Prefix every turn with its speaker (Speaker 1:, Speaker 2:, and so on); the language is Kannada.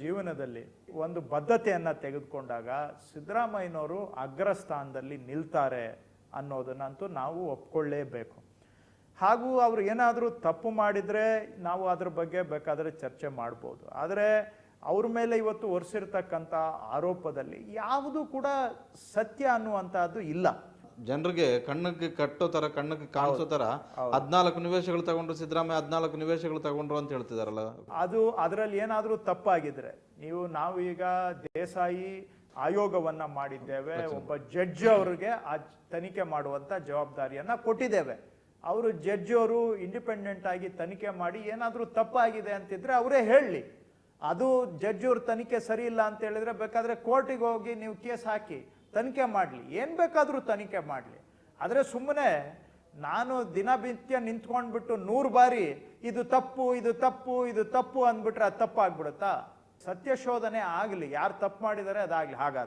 Speaker 1: ಜೀವನದಲ್ಲಿ ಒಂದು ಬದ್ಧತೆಯನ್ನು ತೆಗೆದುಕೊಂಡಾಗ ಸಿದ್ದರಾಮಯ್ಯನವರು ಅಗ್ರಸ್ಥಾನದಲ್ಲಿ ನಿಲ್ತಾರೆ ಅನ್ನೋದನ್ನಂತೂ ನಾವು ಒಪ್ಕೊಳ್ಳೇಬೇಕು. ಹಾಗೂ ಅವ್ರು ಏನಾದರೂ ತಪ್ಪು ಮಾಡಿದರೆ ನಾವು ಅದ್ರ ಬಗ್ಗೆ ಬೇಕಾದರೆ ಚರ್ಚೆ ಮಾಡ್ಬೋದು. ಆದರೆ ಅವ್ರ ಮೇಲೆ ಇವತ್ತು ಒರೆಸಿರ್ತಕ್ಕಂಥ ಆರೋಪದಲ್ಲಿ ಯಾವುದು ಕೂಡ ಸತ್ಯ ಅನ್ನುವಂಥದ್ದು ಇಲ್ಲ.
Speaker 2: ಜನರಿಗೆ ಕಣ್ಣಿಗೆ ಕಟ್ಟೋ ತರ ಕಣ್ಣಿಗೆ ಕಾಣಿಸೋ ತರ ಹದ್ನಾಲ್ಕು ನಿವೇಶಗಳು ತಗೊಂಡ್ರು ಸಿದ್ದರಾಮಯ್ಯ ಹದ್ನಾಲ್ಕು ನಿವೇಶಗಳು ತಗೊಂಡ್ರು ಅಂತ ಹೇಳ್ತಿದಾರಲ್ಲ?
Speaker 1: ಅದು ಅದರಲ್ಲಿ ಏನಾದರೂ ತಪ್ಪಾಗಿದ್ರೆ ನೀವು ನಾವು ಈಗ ದೇಸಾಯಿ ಆಯೋಗವನ್ನ ಮಾಡಿದ್ದೇವೆ ಒಬ್ಬ ಜಡ್ಜ್ ಅವರಿಗೆ ಆ ತನಿಖೆ ಮಾಡುವಂತ ಜವಾಬ್ದಾರಿಯನ್ನ ಕೊಟ್ಟಿದ್ದೇವೆ. ಅವರು ಜಡ್ಜ್ ಅವರು ಇಂಡಿಪೆಂಡೆಂಟ್ ಆಗಿ ತನಿಖೆ ಮಾಡಿ ಏನಾದರೂ ತಪ್ಪಾಗಿದೆ ಅಂತಿದ್ರೆ ಅವರೇ ಹೇಳಲಿ ಅದು ಜಡ್ಜ್ ಅವ್ರ ತನಿಖೆ ಸರಿ ಇಲ್ಲ ಅಂತ ಹೇಳಿದ್ರೆ ಬೇಕಾದ್ರೆ ಕೋರ್ಟಿಗೆ ಹೋಗಿ ನೀವು ಕೇಸ್ ಹಾಕಿ. ತನಿಖೆ ಮಾಡಲಿ. ಏನು ಬೇಕಾದರೂ ತನಿಖೆ ಮಾಡಲಿ. ಆದರೆ ಸುಮ್ಮನೆ ನಾನು ದಿನನಿತ್ಯ ನಿಂತ್ಕೊಂಡ್ಬಿಟ್ಟು ನೂರು ಬಾರಿ ಇದು ತಪ್ಪು ಇದು ತಪ್ಪು ಇದು ತಪ್ಪು ಅಂದ್ಬಿಟ್ರೆ ಅದು ತಪ್ಪಾಗ್ಬಿಡುತ್ತಾ? ಸತ್ಯ ಶೋಧನೆ ಆಗಲಿ. ಯಾರು ತಪ್ಪು ಮಾಡಿದರೆ ಅದಾಗಲಿ. ಹಾಗಾದ್ರೆ.